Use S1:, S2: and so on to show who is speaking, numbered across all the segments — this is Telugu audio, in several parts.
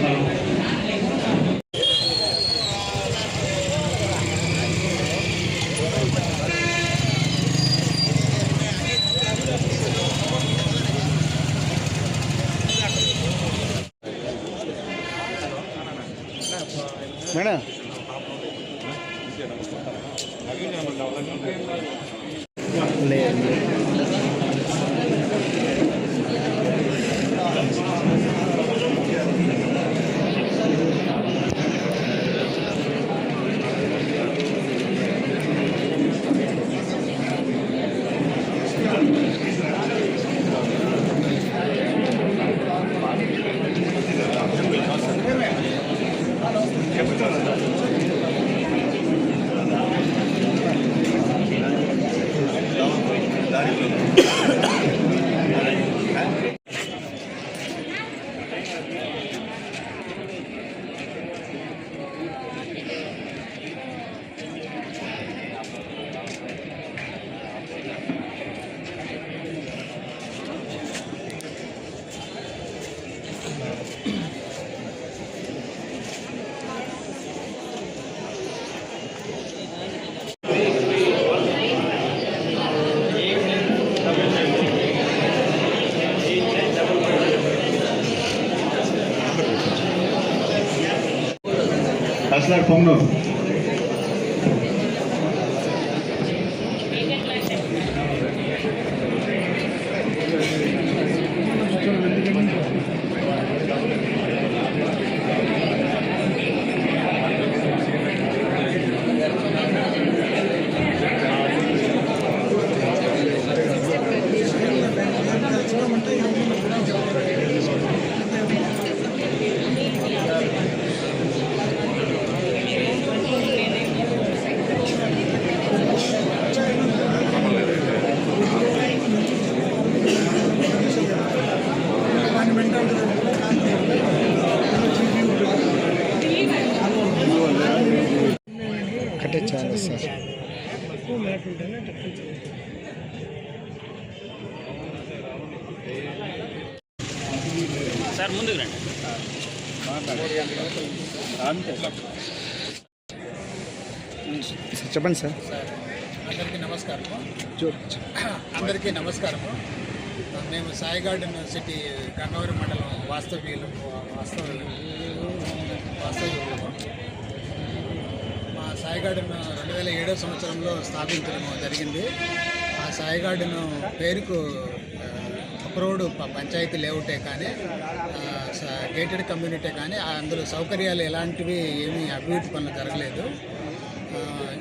S1: మేడం
S2: తహసీల్దార్ పొంగనూరు
S1: కట్టించాలి సార్.
S3: సార్ ముందుకు రండి.
S1: సార్ చెప్పండి సార్.
S4: అందరికీ నమస్కారము. అందరికీ నమస్కారము. మేము సాయి గార్డెన్ సిటీ గన్నవరం మండలం వాస్తవ్యులు వాస్తవ వాస్తవ్యులు. మా సాయి గార్డెన్ రెండు వేల ఏడో సంవత్సరంలో స్థాపించడం జరిగింది. ఆ సాయి గార్డెన్ పేరుకు అప్రూవ్డ్ పంచాయతీ లేఅవుటే కానీ గేటెడ్ కమ్యూనిటీ కానీ అందులో సౌకర్యాలు ఎలాంటివి ఏమీ అభివృద్ధి పనులు జరగలేదు.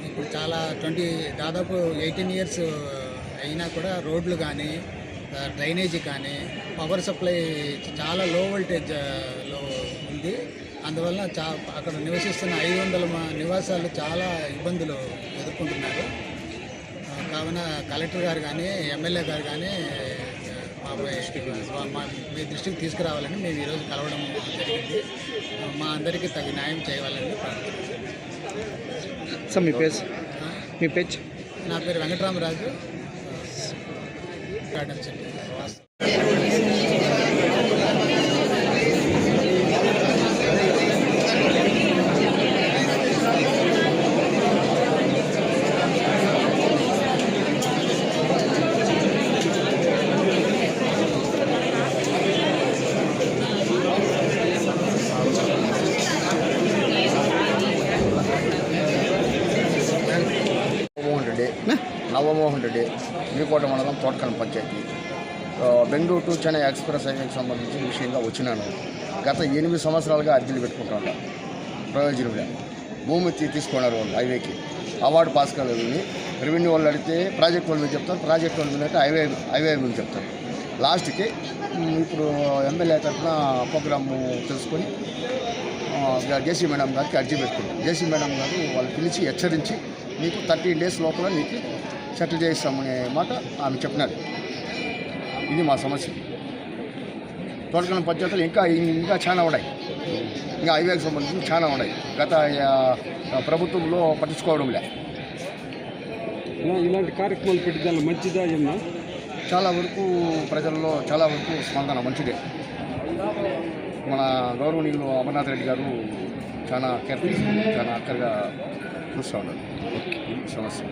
S4: ఇప్పుడు చాలా ట్వంటీ దాదాపు ఎయిటీన్ ఇయర్స్ అయినా కూడా రోడ్లు కానీ డ్రైనేజీ కానీ పవర్ సప్లై చాలా లో వోల్టేజ్లో ఉంది. అందువల్ల చా అక్కడ నివసిస్తున్న ఐదు వందల మ- నివాసాలు చాలా ఇబ్బందులు ఎదుర్కొంటున్నారు. కావున కలెక్టర్ గారు కానీ ఎమ్మెల్యే గారు కానీ మా మా- దృష్టికి తీసుకురావాలని మేము ఈరోజు కలవడం జరిగింది. మా అందరికీ తగిన న్యాయం చేయాలని ప్రార్థన
S1: సార్ మీ పేజ్ మీ పేజ్
S4: నా పేరు
S5: Venkataramaraju. Garden city Navamohan Reddy Navamohan Reddy Srikota panchayat. Bengaluru to Chennai express హైవేకి సంబంధించిన విషయంగా వచ్చినాను. గత ఎనిమిది సంవత్సరాలుగా అర్జీలు పెట్టుకుంటా ప్రయోజనంగా భూమి తీసుకున్నారు వాళ్ళు హైవేకి. అవార్డు పాస్ కాలేదని రెవెన్యూ వాళ్ళు అడిగితే ప్రాజెక్ట్ వాళ్ళు మీద చెప్తారు. ప్రాజెక్ట్ వాళ్ళు మీద అంటే హైవే హైవే గురించి చెప్తారు. లాస్ట్కి ఇప్పుడు ఎమ్మెల్యే తరఫున ప్రోగ్రాము తెలుసుకొని జేసీ మేడం గారికి అర్జీ పెట్టుకున్నాం. జేసీ మేడం గారు వాళ్ళు పిలిచి హెచ్చరించి నీకు థర్టీన్ డేస్ లోపల నీకు సెటిల్ చేస్తామనే మాట ఆమె చెప్పినారు ఇది మా సమస్య. తోటకలం పంచాయతీలు ఇంకా ఇంకా చాలా ఉన్నాయి. ఇంకా హైవేకి సంబంధించి చాలా ఉన్నాయి. గత ప్రభుత్వంలో పట్టించుకోవడం లే.
S6: ఇలాంటి కార్యక్రమాలు పెట్టి దానిలో మంచిదా ఏమన్నా?
S7: చాలా వరకు ప్రజల్లో చాలా వరకు స్పందన మంచిదే. మన గౌరవనీయులు అమర్నాథ్ రెడ్డి గారు చాలా కేర్ తీసుకుని చాలా అక్కరగా చూస్తూ ఉన్నారు. సమస్య.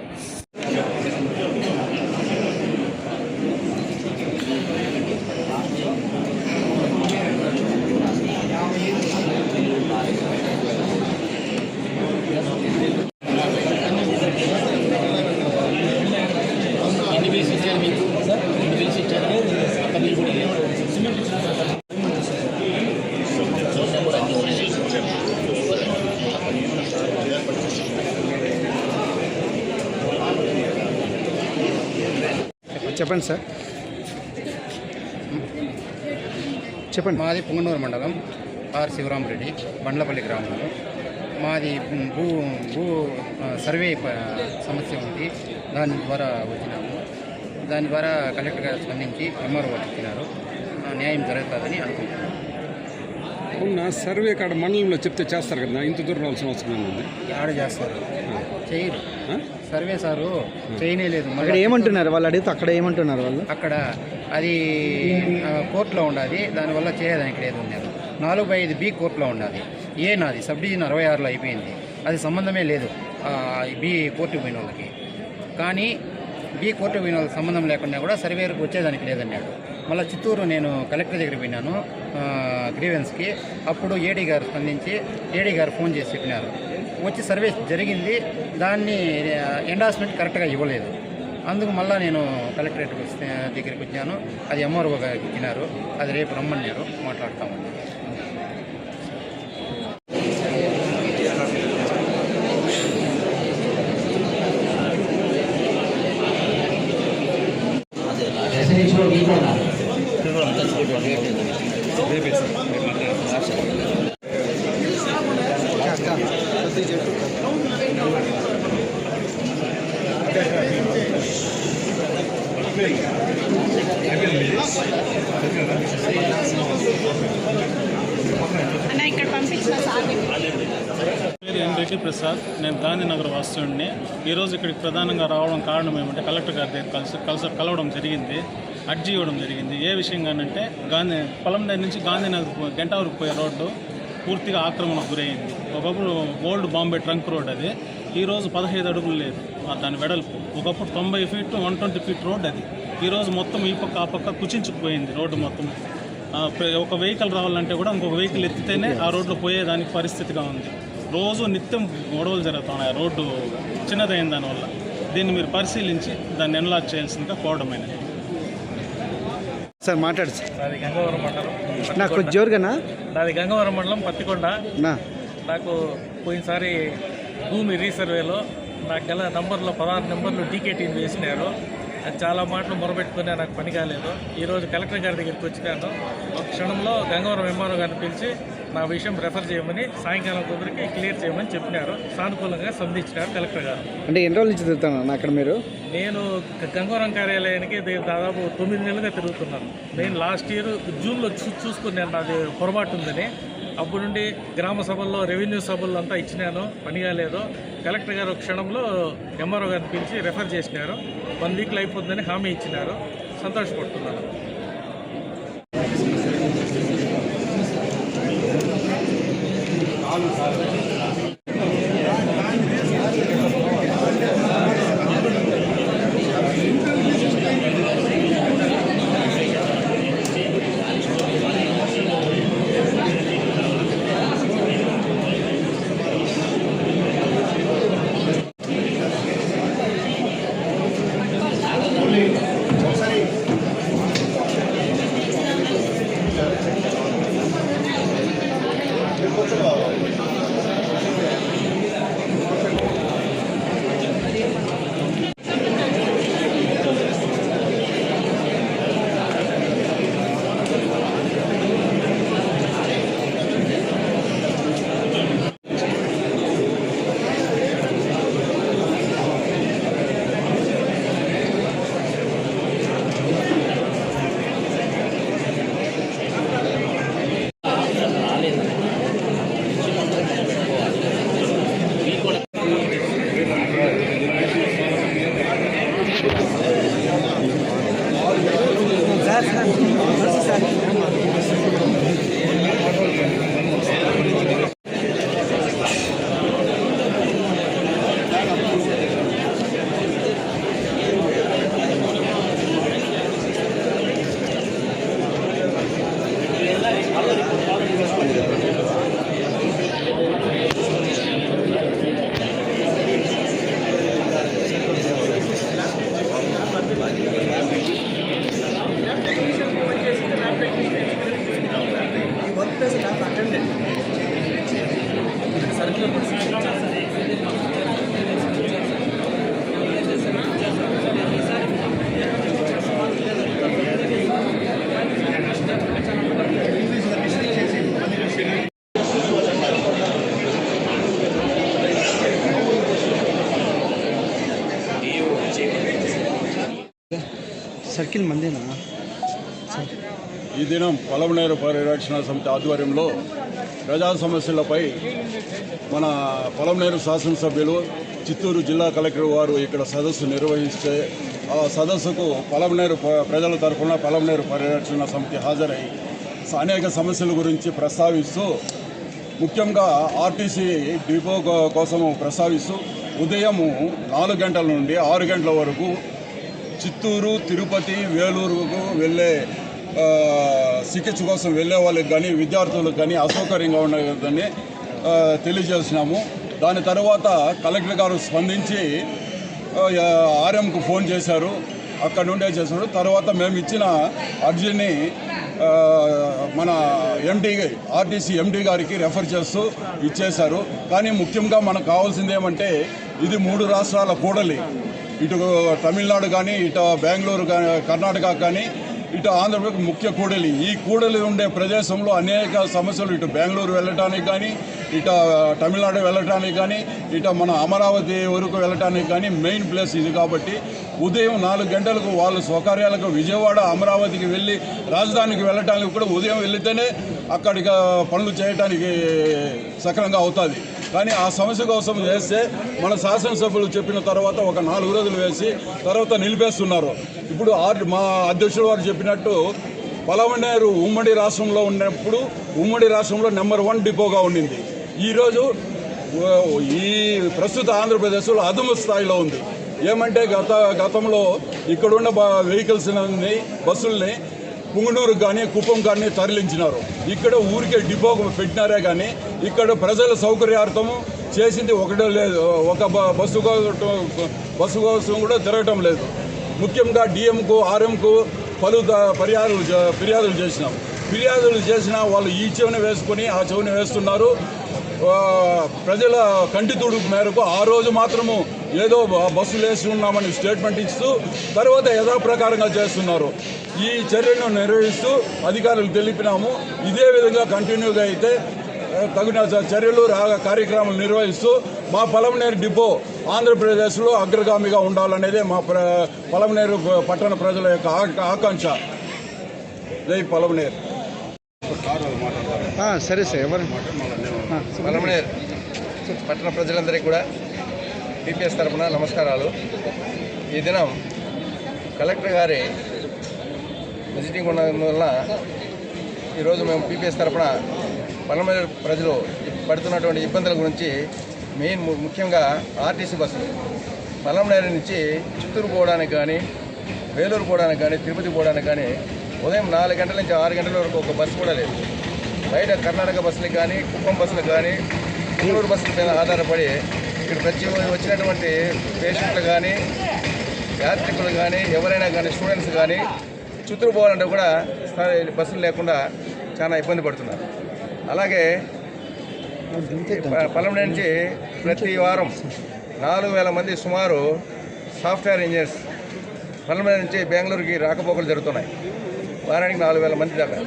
S1: చెప్పండి సార్. చెప్పండి.
S8: మాది పుంగనూరు మండలం ఆర్ శివరామరెడ్డి బండ్లపల్లి గ్రామంలో. మాది భూ భూ సర్వే సమస్య ఉంది. దాని ద్వారా వచ్చినాము. దాని ద్వారా కలెక్టర్ గారు స్పందించి ఎంఆర్ఓ ఆ, న్యాయం జరుగుతుందని అనుకుంటున్నాను.
S6: ఉన్న సర్వే కాడ మండలంలో చెప్తే చేస్తారు కదా? ఇంత దూరం రావాల్సిన అవసరం ఉంది
S8: ఆడ చేస్తారు? చేయరు? సర్వే సారు చేయనే లేదు.
S1: అక్కడ ఏమంటున్నారు? వాళ్ళు అడిగితే అక్కడ ఏమంటున్నారు వాళ్ళు?
S8: అక్కడ అది కోర్టులో ఉండాలి దానివల్ల చేయడానికి లేదు ఉన్నారు నాలుగు బై ఐదు బి కోర్టులో ఉండాలి ఏ నాది? సబ్ డివిజన్ అరవై ఆరులో అయిపోయింది. అది సంబంధమే లేదు. బి కోర్టు పోయిన వాళ్ళకి. కానీ బి కోర్టు పోయిన వాళ్ళకి సంబంధం లేకుండా కూడా సర్వేకి వచ్చేదానికి లేదన్నాడు మళ్ళీ చిత్తూరు నేను కలెక్టర్ దగ్గర పోయినాను. గ్రీవెన్స్కి. అప్పుడు ఏడీ గారు స్పందించి ఏడీ గారు ఫోన్ చేసి చెప్పినారు. వచ్చి సర్వే జరిగింది. దాన్ని ఎండార్స్మెంట్ కరెక్ట్గా ఇవ్వలేదు. అందుకు మళ్ళీ నేను కలెక్టరేట్ దగ్గరికి వచ్చాను. అది ఎంఆర్ఓ గారికి ఇచ్చినారు అది రేపు రమ్మన్నారు మాట్లాడతాము.
S9: పంపించిన సార్
S10: పేరు ఎన్ రెడ్డి ప్రసాద్. నేను గాంధీనగర్ వాస్తుడిని ఈరోజు ఇక్కడికి ప్రధానంగా రావడం కారణం ఏమంటే కలెక్టర్ గారి దగ్గర కలిసి కలిసి కలవడం జరిగింది. అర్జీ ఇవ్వడం జరిగింది. ఏ విషయంగానంటే గాంధీ పొలం దగ్గర నుంచి గాంధీనగర్ పో- గంటావరకు పోయే రోడ్డు పూర్తిగా ఆక్రమణకు గురైంది. ఒకప్పుడు ఓల్డ్ బాంబే ట్రంక్ రోడ్ అది. ఈరోజు పదహైదు అడుగులు లేదు ఆ దాని వెడల్పు. ఒకప్పుడు తొంభై feet one twenty feet road అది. ఈరోజు మొత్తం ఈ పక్క ఆ పక్క కుచించుకుపోయింది రోడ్డు మొత్తం. ఒక వెహికల్ రావాలంటే కూడా ఇంకొక వెహికల్ ఎత్తితేనే ఆ రోడ్లో పోయేదానికి పరిస్థితిగా ఉంది. రోజు నిత్యం గొడవలు జరుగుతున్నాయి ఆ రోడ్డు చిన్నదైన దానివల్ల దీన్ని మీరు పరిశీలించి దాన్ని ఎన్లాక్ చేయాల్సిందిగా కోవడమైనది
S1: సార్ మాట్లాడు సార్.
S11: నాది గంగవరం మండలం
S1: నాకు కొంచెం జోరుగానా?
S11: నాది గంగవరం మండలం పత్తికొండ.
S1: నా.
S11: నాకు పోయినసారి భూమి రీసర్వేలో నాకు గల నంబర్లో పదహారు నెంబర్లు డీకేటీని వేసినారు అది చాలా మాటలు మొరబెట్టుకుని నాకు పని కాలేదు. ఈరోజు కలెక్టర్ గారి దగ్గరికి వచ్చినాను. ఒక క్షణంలో గంగవరం ఎంఆర్ఓ గారిని పిలిచి నా విషయం రెఫర్ చేయమని సాయంకాలం కుదిరికి క్లియర్ చేయమని చెప్పినారు. సానుకూలంగా స్పందించినారు కలెక్టర్ గారు.
S1: అంటే ఎన్ని రోజుల నుంచి తిరుగుతాను అక్కడ మీరు?
S11: నేను గంగవరం కార్యాలయానికి దాదాపు తొమ్మిది నెలలుగా తిరుగుతున్నాను. నేను లాస్ట్ ఇయర్ జూన్లో చూ చూసుకున్నాను నాది పొరపాటు ఉందని. అప్పుడు నుండి గ్రామ సభల్లో రెవెన్యూ సభల్లో అంతా ఇచ్చినాను. పని కాలేదు కలెక్టర్ గారు ఒక క్షణంలో ఎంఆర్ఓ గారిని పిలిచి రెఫర్ చేసినారు. వన్ వీక్లో అయిపోతుందని హామీ ఇచ్చినారు. సంతోషపడుతున్నాను.
S1: సర్కిల్ మందేనా?
S12: ఈ దినం పొలమనేరు పరిరక్షణ సమితి ఆధ్వర్యంలో ప్రజా సమస్యలపై మన పొలంనేరు శాసనసభ్యులు చిత్తూరు జిల్లా కలెక్టర్ వారు ఇక్కడ సదస్సు నిర్వహిస్తే ఆ సదస్సుకు పొలంనేరు ప్రజల తరఫున పొలంనేరు పరిరక్షణ సమితి హాజరై అనేక సమస్యల గురించి ప్రస్తావిస్తూ ముఖ్యంగా ఆర్టీసీ డిపో కోసం ప్రస్తావిస్తూ ఉదయము నాలుగు గంటల నుండి ఆరు గంటల వరకు చిత్తూరు తిరుపతి వేలూరుకు వెళ్ళే చికిత్స కోసం వెళ్ళే వాళ్ళకి కానీ విద్యార్థులకు కానీ అసౌకర్యంగా ఉండదని తెలియజేసినాము. దాని తర్వాత కలెక్టర్ గారు స్పందించి ఆర్ఎంకు ఫోన్ చేశారు. అక్కడ నుండే చేశారు తర్వాత మేము ఇచ్చిన అర్జీని మన ఎండీ ఆర్టీసీ ఎండీ గారికి రెఫర్ చేస్తూ ఇచ్చేశారు. కానీ ముఖ్యంగా మనకు కావాల్సింది ఏమంటే ఇది మూడు రాష్ట్రాల కూడలి. ఇటు తమిళనాడు కానీ ఇటు బెంగళూరు కానీ కర్ణాటక కానీ ఇటు ఆంధ్రప్రదేశ్ ముఖ్య కూడలి. ఈ కూడలి ఉండే ప్రదేశంలో అనేక సమస్యలు. ఇటు బెంగళూరు వెళ్ళటానికి కానీ ఇట తమిళనాడు వెళ్ళటానికి కానీ ఇట మన అమరావతి వరకు వెళ్ళటానికి కానీ మెయిన్ ప్లేస్ ఇది కాబట్టి ఉదయం నాలుగు గంటలకు వాళ్ళ స్వకార్యాలకు విజయవాడ అమరావతికి వెళ్ళి రాజధానికి వెళ్ళటానికి కూడా ఉదయం వెళితేనే అక్కడికి పనులు చేయటానికి సక్రంగా అవుతుంది. కానీ ఆ సమస్య కోసం చేస్తే మన శాసనసభ్యులు చెప్పిన తర్వాత ఒక నాలుగు రోజులు వేసి తర్వాత నిలిపేస్తున్నారు. ఇప్పుడు ఆర్ మా అధ్యక్షుడు వారు చెప్పినట్టు పలవనేరు ఉమ్మడి రాష్ట్రంలో ఉన్నప్పుడు ఉమ్మడి రాష్ట్రంలో నెంబర్ వన్ డిపోగా ఉండింది. ఈరోజు ఈ ప్రస్తుత ఆంధ్రప్రదేశ్లో అదుమ స్థాయిలో ఉంది. ఏమంటే గత గతంలో ఇక్కడున్న బ- వెహికల్స్ని బస్సుల్ని పుంగనూరు కానీ కుప్పం కానీ తరలించినారు. ఇక్కడ ఊరికే డిపో పెట్టినారే కానీ ఇక్కడ ప్రజల సౌకర్యార్థము చేసింది ఒకటో లేదు. ఒక బ- బస్సు కోసం బస్సు కోసం కూడా తిరగటం లేదు. ముఖ్యంగా డిఎంకు ఆర్ఎంకు పలు ఫిర్యాదులు ఫిర్యాదులు చేసినాం. ఫిర్యాదులు చేసినా వాళ్ళు ఈ చెవిని వేసుకొని ఆ చెవిని వేస్తున్నారు. ప్రజల కంటి తుడుపు మేరకు ఆ రోజు మాత్రము ఏదో బస్సులు వేసి ఉన్నామని స్టేట్మెంట్ ఇస్తూ తర్వాత యథాప్రకారంగా చేస్తున్నారు. ఈ చర్యను నిర్వహిస్తూ అధికారులు తెలిపినాము. ఇదే విధంగా కంటిన్యూగా అయితే తగిన చర్యలు కార్యక్రమాలు నిర్వహిస్తూ మా పొలంనేరు డిపో ఆంధ్రప్రదేశ్లో అగ్రగామిగా ఉండాలనేదే మా ప్ర పొలంనేరు పట్టణ ప్రజల యొక్క ఆకాంక్ష. జై పొలంనేరు
S1: ఆ, సరే సార్ ఎవరు?
S7: పలమనేర్. పట్టణ ప్రజలందరికీ కూడా టీపీఎస్ తరఫున నమస్కారాలు. ఈ దినం కలెక్టర్ గారి విజిటింగ్ ఉన్నందువల్ల ఈరోజు మేము పీపీఎస్ తరఫున పలమనేరు ప్రజలు పడుతున్నటువంటి ఇబ్బందుల గురించి మెయిన్ ము- ముఖ్యంగా ఆర్టీసీ బస్సులు పలమనేరు నుంచి చిత్తూరు పోవడానికి కానీ వేలూరు పోవడానికి కానీ తిరుపతి పోవడానికి కానీ ఉదయం నాలుగు గంటల నుంచి ఆరు గంటల వరకు ఒక బస్సు కూడా లేదు. బయట కర్ణాటక బస్సులకు కానీ కుప్పం బస్సులకు కానీ బెంగళూరు బస్సుల మీద ఆధారపడి ఇక్కడ ప్రతి వచ్చినటువంటి పేషెంట్లు కానీ యాత్రికులు కానీ ఎవరైనా కానీ స్టూడెంట్స్ కానీ చిత్తూరు పోవాలంటే కూడా బస్సులు లేకుండా చాలా ఇబ్బంది పడుతున్నారు. అలాగే ప- నుంచి ప్రతి వారం నాలుగు వేల మంది సుమారు సాఫ్ట్వేర్ ఇంజనీర్స్ పొలం నుంచి బెంగళూరుకి రాకపోకలు జరుగుతున్నాయి. వారానికి నాలుగు వేల మంది దాకా.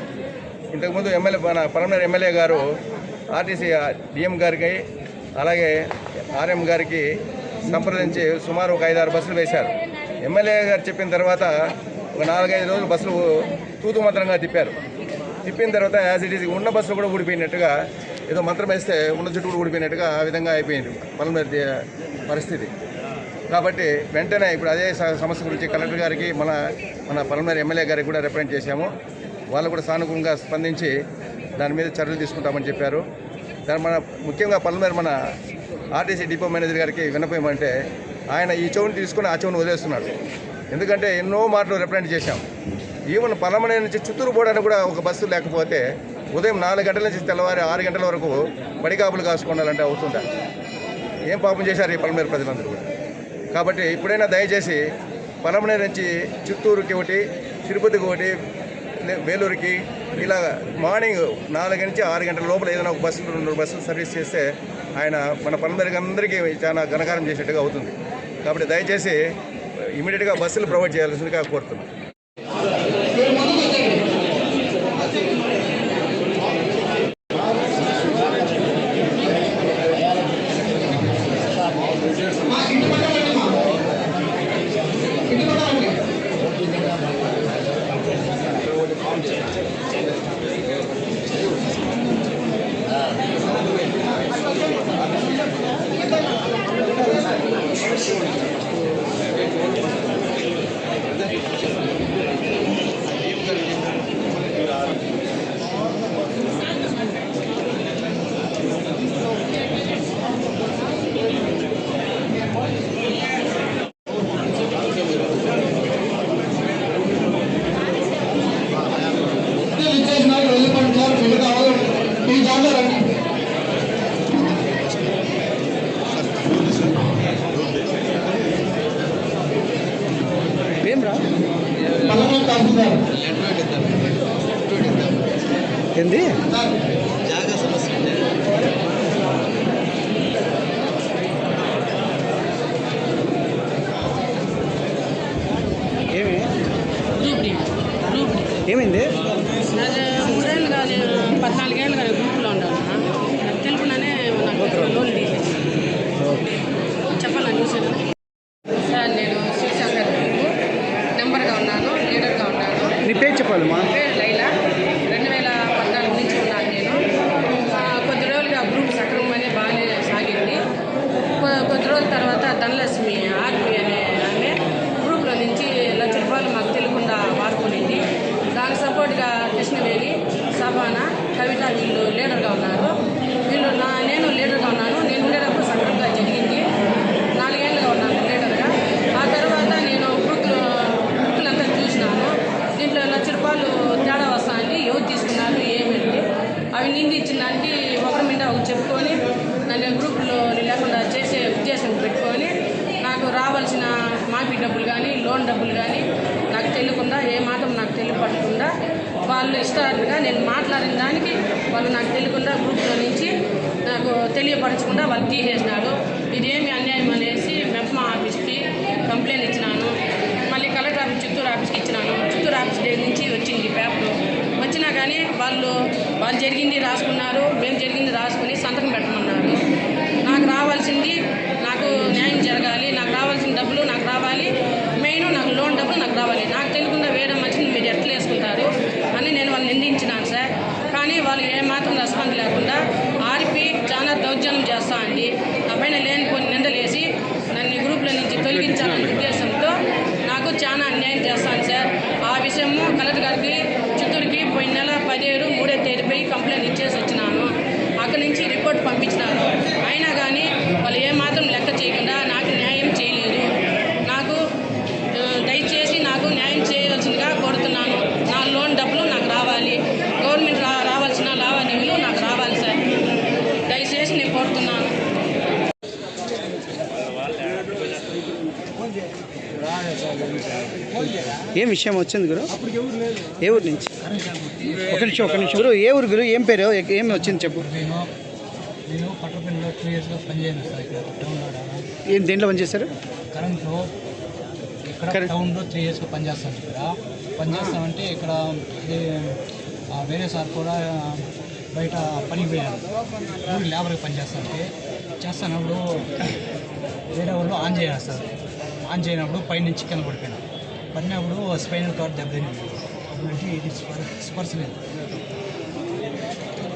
S7: ఇంతకుముందు ఎమ్మెల్యే మన పొలంనేరు ఎమ్మెల్యే గారు ఆర్టీసీ డిఎం గారికి అలాగే ఆర్ఎం గారికి సంప్రదించి సుమారు ఒక ఐదారు బస్సులు వేశారు. ఎమ్మెల్యే గారు చెప్పిన తర్వాత ఒక నాలుగైదు రోజులు బస్సులు తూతు మంత్రంగా తిప్పారు. తిప్పిన తర్వాత యాజ్ ఇట్ ఈజ్ ఉన్న బస్సులు కూడా ఊడిపోయినట్టుగా ఏదో మంత్రం వేస్తే ఉన్న చుట్టూ కూడా ఊడిపోయినట్టుగా ఆ విధంగా అయిపోయింది పొలంనేరు పరిస్థితి. కాబట్టి వెంటనే ఇప్పుడు అదే సమస్య గురించి కలెక్టర్ గారికి మన మన పలమనేరు ఎమ్మెల్యే గారికి కూడా రిప్రజెంట్ చేశాము. వాళ్ళు కూడా సానుకూలంగా స్పందించి దాని మీద చర్యలు తీసుకుంటామని చెప్పారు. దాని మన ముఖ్యంగా పల్లమేరు మన ఆర్టీసీ డిపో మేనేజర్ గారికి వినపేమంటే ఆయన ఈ చెవుని తీసుకుని ఆ చెవుని వదిలేస్తున్నాడు. ఎందుకంటే ఎన్నో మాటలు రిప్రజెంట్ చేశాం. ఈవెన్ పలమనే నుంచి చిత్తూరు పోవడానికి కూడా ఒక బస్సు లేకపోతే ఉదయం నాలుగు గంటల నుంచి తెల్లవారి ఆరు గంటల వరకు బడికాపులు కాసుకోవాలంటే అవుతుందా? ఏం పాపం చేశారు ఈ పలమనేరు ప్రజలందరూ కూడా? కాబట్టి ఇప్పుడైనా దయచేసి పలమనేరు నుంచి చిత్తూరుకి ఒకటి తిరుపతికి ఒకటి వేలూరుకి ఇలా మార్నింగ్ నాలుగు నుంచి ఆరు గంటల లోపల ఏదైనా ఒక బస్సులు రెండు బస్సులు సర్వీస్ చేస్తే ఆయన మన పనులందరికీ అందరికీ చాలా ఘనకారం చేసేట్టుగా అవుతుంది. కాబట్టి దయచేసి ఇమీడియట్గా బస్సులు ప్రొవైడ్ చేయాల్సిందిగా కోరుతున్నాను
S1: ఏం రా ఏంది ఏమి ఏమైంది
S9: నాకు మూడేళ్ళు కాదు పద్నాలుగేళ్ళు కాదు గ్రూప్లో ఉన్నాను నాకు తెలుపుననే నాకు లోన్ తీసేసి చెప్పాలని చూసాను సార్ నేను శివశంకర్ నెంబర్గా ఉన్నాను లీడర్గా ఉన్నాను.
S1: నీ పేరు
S9: పేరు లైలా. రెండు వేల పద్నాలుగు నుంచి ఉన్నాను నేను ఆ, కొద్ది రోజులుగా గ్రూప్ సక్రమంగానే బాగానే సాగింది కొ- కొద్ది రోజుల తర్వాత ధనలక్ష్మి ఆర్మీ అనే ఆమె గ్రూప్లో నుంచి లక్ష రూపాయలు మాకు తెలియకుండా వాడుకునేది దానికి సపోర్ట్గా కృష్ణవేణి సబానా కవిత వీళ్ళు లీడర్గా ఉన్నారు వీళ్ళు నా నేను లీడర్గా ఉన్నాను నేను ఉండేటప్పుడు సక్రమంగా జరిగింది నాలుగేళ్ళుగా ఉన్నాను లీడర్గా ఆ తర్వాత నేను గ్రూప్లో గ్రూపులంతా చూసినాను దీంట్లో లక్ష రూపాయలు తేడా వస్తాయండి ఎవరు తీసుకున్నారు ఏమిటి అవి నిండి ఇచ్చిన దానికి ఒకరి మీద ఒకరు చెప్పుకొని నన్ను గ్రూపులో లేకుండా చేసే ఉద్దేశం పెట్టుకొని నాకు రావాల్సిన మాఫీ డబ్బులు కానీ లోన్ డబ్బులు కానీ నాకు తెలియకుండా ఏ మాత్రం నాకు తెలియపడకుండా వాళ్ళు ఇష్టాలుగా నేను మాట్లాడిన దానికి వాళ్ళు నాకు తెలియకుండా గ్రూప్లో నుంచి నాకు తెలియపరచకుండా వాళ్ళు తీసేసినారు. ఇదేమి అన్యాయం అనేసి మెప్మా ఆఫీస్కి కంప్లైంట్ ఇచ్చినాను. మళ్ళీ కలెక్టర్ ఆఫీస్ చిత్తూరు ఆఫీస్కి ఇచ్చినాను. చిత్తూరు ఆఫీస్ దగ్గర నుంచి వచ్చింది పేపర్. వచ్చినా కానీ వాళ్ళు వాళ్ళు జరిగింది రాసుకున్నారు. మేము జరిగింది రాసుకుని సంతకం పెట్టమన్నారు నాకు రావాల్సింది నాకు న్యాయం జరగాలి నాకు రావాల్సిన డబ్బులు నాకు రావాలి మెయిన్ నాకు లోన్ డబ్బులు నాకు రావాలి నాకు తెలియకుండా వేరే మనిషిని మీరు ఎట్లా వేసుకుంటారు అని నేను వాళ్ళు నిందించినాను సార్ కానీ వాళ్ళు ఏమాత్రం రెస్పాన్స్ లేకుండా ఆర్పి చాలా దౌర్జన్యం చేస్తా అండి. నా పైన లేని కొన్ని నిందలేసి నన్ను ఈ గ్రూప్లో నుంచి తొలగించాలనే ఉద్దేశంతో నాకు చాలా అన్యాయం చేస్తాను సార్. ఆ విషయము కలెక్టర్ గారికి చిత్తూరుకి పోయిన నెల పదిహేడు మూడో తేదీపై కంప్లైంట్ ఇచ్చేసి వచ్చినాను. అక్కడి నుంచి రిపోర్ట్ పంపించినాను. అయినా కానీ వాళ్ళు ఏమాత్రం లెక్క చేయకుండా నాకు న్యాయం చేయలేదు నాకు ఆ, దయచేసి నాకు న్యాయం చేయవలసిందిగా కోరుతున్నాను నా లోన్ డబ్బులు నాకు రావాలి గవర్నమెంట్ రా రావాల్సిన లావాదేవీలు నాకు రావాలి సార్ దయచేసి నేను కోరుతున్నాను
S1: ఏం విషయం వచ్చింది గురు? ఏ ఊరు నుంచి? ఒక నిమిషం ఒక నిమిషం గురు. ఏ ఊరు గురు? ఏం పేరు? ఏ- వచ్చింది చెప్పు.
S13: నేను పట్టపల్లిలో పనిచేయను సార్ ఇక్కడ టౌన్లో
S1: ఏం దేంట్లో పనిచేస్తారు
S13: కరెంట్లో ఇక్కడ. టౌన్లో త్రీ పనిచేస్తాను ఇక్కడ పనిచేస్తామంటే ఇక్కడ వేరే సార్ కూడా బయట పనికి పోయాను ఊరి లేబర్గా పనిచేస్తానంటే చేస్తున్నప్పుడు వేరే వాళ్ళు ఆన్ చేస్తారు ఆన్ చేయనప్పుడు పైనుంచి కింద పడిపోయినా. పడినప్పుడు స్పైనల్ కార్డ్ దెబ్బతింది అప్పుడు ఇది స్పర్ స్పర్శ లేదు.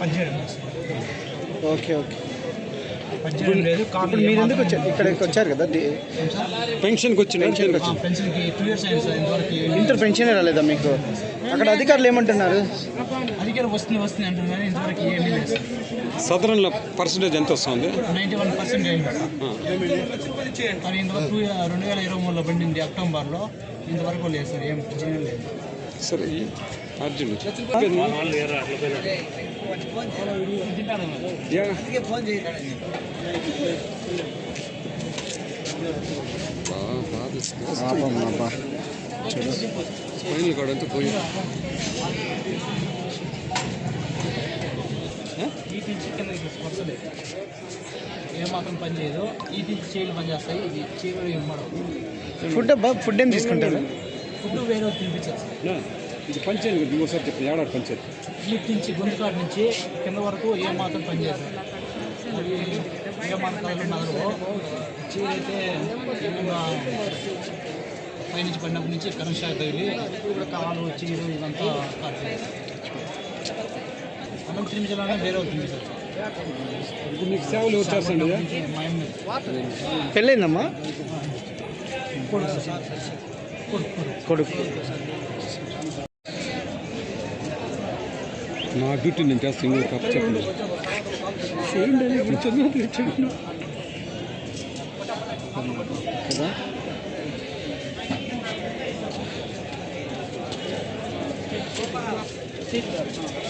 S13: పనిచేయడం.
S1: Okay okay.
S13: పనిచేయడం లేదు
S1: మీరు ఎందుకు వచ్చారు? ఇక్కడికి వచ్చారు కదా?
S6: పెన్షన్కి వచ్చిన
S1: పెన్షన్కి
S13: టూ ఇయర్స్ అయింది సార్ ఇంతవరకు.
S1: ఇంటర్ పెన్షన్ రాలేదా మీకు? అక్కడ అధికారులు ఏమంటున్నారు?
S13: అధికారం వస్తుంది వస్తుంది అంటున్నారు. కానీ ఇంతవరకు ఏమీ లేదు
S6: సదరన్లో పర్సంటేజ్ ఎంత వస్తుంది?
S13: నైంటీ వన్ పర్సెంట్ అయింది సార్. అది ఇంతవరకు రెండు వేల ఇరవై మూడులో పడింది అక్టోబర్లో. ఇంతవరకు లేదు సార్ ఏం చేయడం లేదు.
S6: సరే ఈ అర్జున్
S1: పాపం అబ్బా.
S6: పోయి
S13: ఈ టీచ్ కింద లేదు. ఏమాత్రం పని చేయదు. ఈ టీచ్ చేయలు పని చేస్తాయి. ఇది చేయలు ఇవ్వడం
S1: ఫుడ్ ఫుడ్ ఏం తీసుకుంటారు?
S13: ఫుడ్ వేరే
S6: నా, ఇది పంచాయతీ గురించి ఇంకోసారి చెప్పండి ఏడాది పంచాయతీ
S13: ఈ నుంచి గొంతు కాడ నుంచి కింద వరకు ఏమాత్రం పని అది ఏమాత్రం నగరు చీరైతే ఏమన్నా పైనుంచి పడినప్పటి నుంచి కరెంట్ షాక్ తగిలి కాలు చీరు ఇదంతా కాదు అన్నం తినిపించాలన్నా వేరే వాళ్ళు తినిపించాలి
S6: ఇప్పుడు నీకు సేవలు ఎవరు చేస్తుండే
S13: మా అమ్మ
S1: పెళ్ళైందమ్మా
S13: కొడుకు కొడుకు
S1: కొడుకు
S6: నా డ్యూటీ నేను చేస్తాను ఇంకొక కప్ చెప్పండి
S1: కదా
S6: ఉంటే అయ్యో నవ్వుతుంది వాడే మాట్లాడతాను
S1: కొని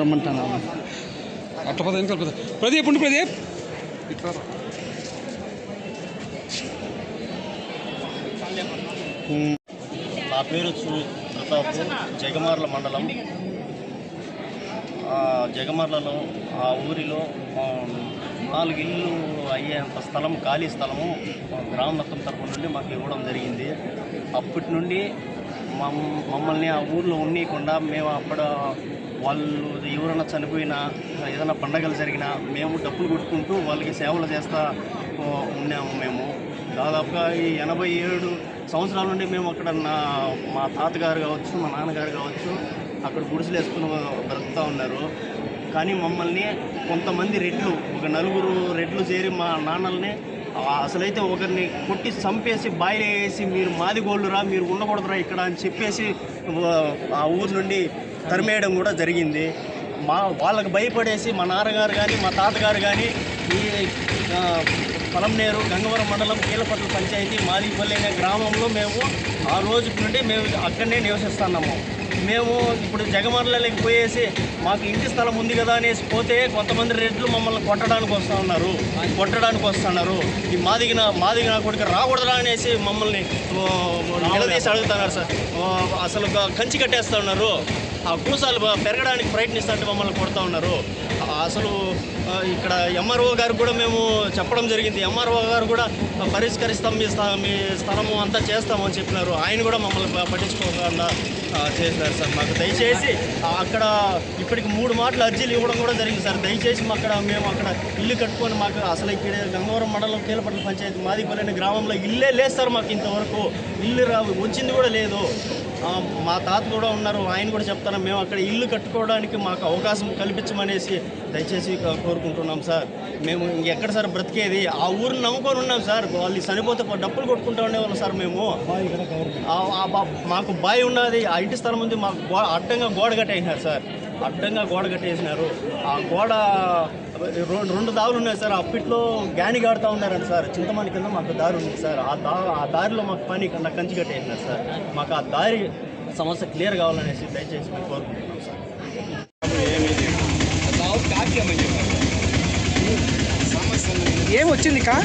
S1: రమ్మంటాను
S6: అట్ట పద ప్రదీప్ ఉండి ప్రదీప్
S14: నా పేరు ప్రతాప్ జగమార్ల మండలం. జగమార్లలో ఆ ఊరిలో నాలుగు ఇల్లు అయ్యేంత స్థలం ఖాళీ స్థలము గ్రామ మొత్తం తరపు నుండి మాకు ఇవ్వడం జరిగింది. అప్పటి నుండి మమ్ మమ్మల్ని ఆ ఊర్లో ఉండకుండా మేము అక్కడ వాళ్ళు ఎవరైనా చనిపోయినా ఏదైనా పండగలు జరిగినా మేము డబ్బులు కొట్టుకుంటూ వాళ్ళకి సేవలు చేస్తా ఉన్నాము మేము. దాదాపుగా ఈ ఎనభై ఏడు సంవత్సరాల నుండి మేము అక్కడ నా మా తాతగారు కావచ్చు మా నాన్నగారు కావచ్చు అక్కడ గుడిసెలు వేసుకుని బ్రతుకుతూ ఉన్నారు. కానీ మమ్మల్ని కొంతమంది రెడ్లు ఒక నలుగురు రెడ్లు చేరి మా నాన్నల్ని అసలైతే ఒకరిని కొట్టి చంపేసి బాయిలే వేసి మీరు మాది గోళ్ళురా మీరు ఉండకూడదురా ఇక్కడ అని చెప్పేసి ఆ, ఊరు నుండి తరిమేయడం కూడా జరిగింది. మా వాళ్ళకి భయపడేసి మా నాన్నగారు కానీ మా తాతగారు కానీ ఈ పొలంనేరు గంగవరం మండలం కీలపట్ల పంచాయతీ మాదిపల్లి అనే గ్రామంలో మేము ఆ రోజు నుండి మేము అక్కడనే నివసిస్తున్నాము. మేము ఇప్పుడు జగమర్లకి పోయేసి మాకు ఇంటి స్థలం ఉంది కదా అనేసి పోతే కొంతమంది రెడ్లు మమ్మల్ని కొట్టడానికి వస్తూ ఉన్నారు. కొట్టడానికి వస్తున్నారు ఈ మాదిగిన మాదిగిన కొడుకు రాకూడదురా అనేసి మమ్మల్ని నిలదీసి అడుగుతున్నారు సార్. అసలు కంచి కట్టేస్తూ ఉన్నారు. ఆ కూసాలు పెరగడానికి ప్రయత్నిస్తుంటే మమ్మల్ని కొడుతూ ఉన్నారు. అసలు ఇక్కడ ఎంఆర్ఓ గారు కూడా మేము చెప్పడం జరిగింది. ఎంఆర్ఓ గారు కూడా పరిష్కరిస్తాం మీ స్థ మీ స్థలము అంతా చేస్తామని చెప్పినారు. ఆయన కూడా మమ్మల్ని పట్టించుకోకుండా చేసినారు సార్ మాకు. దయచేసి అక్కడ ఇప్పటికి మూడు మాటలు అర్జీలు ఇవ్వడం కూడా జరిగింది సార్. దయచేసి మా అక్కడ మేము అక్కడ ఇల్లు కట్టుకొని మాకు అసలు ఇక్కడ గంగవరం మండలం కీలపట్ల పంచాయతీ మాదిపల్లి గ్రామంలో ఇల్లే లేదు సార్ మాకు ఇంతవరకు. ఇల్లు రా వచ్చింది కూడా లేదు. మా తాత కూడా ఉన్నారు. ఆయన కూడా చెప్తాను మేము అక్కడ ఇల్లు కట్టుకోవడానికి మాకు అవకాశం కల్పించమనేసి దయచేసి కోరు కోరుకుంటున్నాం సార్. మేము ఎక్కడ సార్ బ్రతికేది? ఆ ఊరిని నమ్ముకొని ఉన్నాం సార్. వాళ్ళు చనిపోతే డప్పులు కొట్టుకుంటూ ఉండేవాళ్ళం సార్ మేము. మాకు బాయ్ ఉన్నది ఆ ఇంటి స్థలం ఉంది. మాకు అడ్డంగా గోడ కట్టేసినారు సార్. అడ్డంగా గోడ కట్టేసినారు. ఆ గోడ రెండు రెండు దారులు ఉన్నాయి సార్. అప్పట్లో గ్యాని గాడుతూ ఉన్నారంట సార్. చింతమణి కింద మాకు దారి ఉంది సార్. ఆ దా ఆ దారిలో మాకు పని కన్నా కంచి కట్టేసినారు సార్. మాకు ఆ దారి సమస్య క్లియర్ కావాలనేసి దయచేసి మేము కోరుకుంటున్నాం సార్
S1: ఏం వచ్చింది కా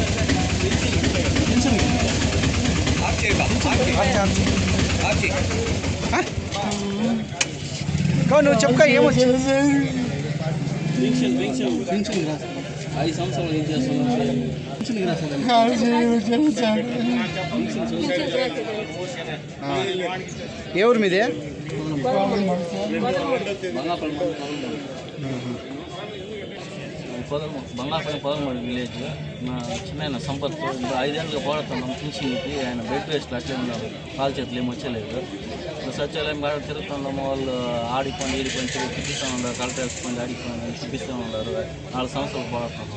S1: నువ్వు చెప్పుకో ఏమొచ్చింది?
S14: ఐదు సంవత్సరాలు ఏం చేస్తున్నాం
S1: ఏ ఊరు మీదే?
S14: ಪದ ಬಂಗಾಳ ಸಾಗರ ಪದ ಮಾಡಿ ವಿಲೇಜ್ ಚೆನ್ನಾಗಿ ಸಂಪತ್ತು ಐದೇನು ಭಾಳ ತಂದು ನಮ್ಮ ಕೃಷಿ ನೀತಿ ಆಯ್ನ ಬೆಡ್ ವೇಸ್ಟ್ ಹಾಕಿ ಒಂದು ಕಾಲು ಚೆತ್ತಲಿ ಮಚ್ಚಲ್ಲಿ ಇದ್ದು ಸಚಿವಾಲಯ ಭಾಳ ತಿರುತ್ತಂದು ನಮ್ಮ ಅಲ್ಲಿ ಆಡಿಕೊಂಡು ಈಡಿಕೊಂಡು ತಿರುಗಿ ಕಿಟ್ಟಿ ತಂದ ಕಾಲು ತೆಗೆಸ್ಕೊಂಡು ಆಡಿಕೊಂಡು ಕಿಟ್ಟಿ ತಗೊಂಡ್ರೆ ಭಾಳ ಸಂಸ್ಕೃತಿ ಭಾಳ ತಂದು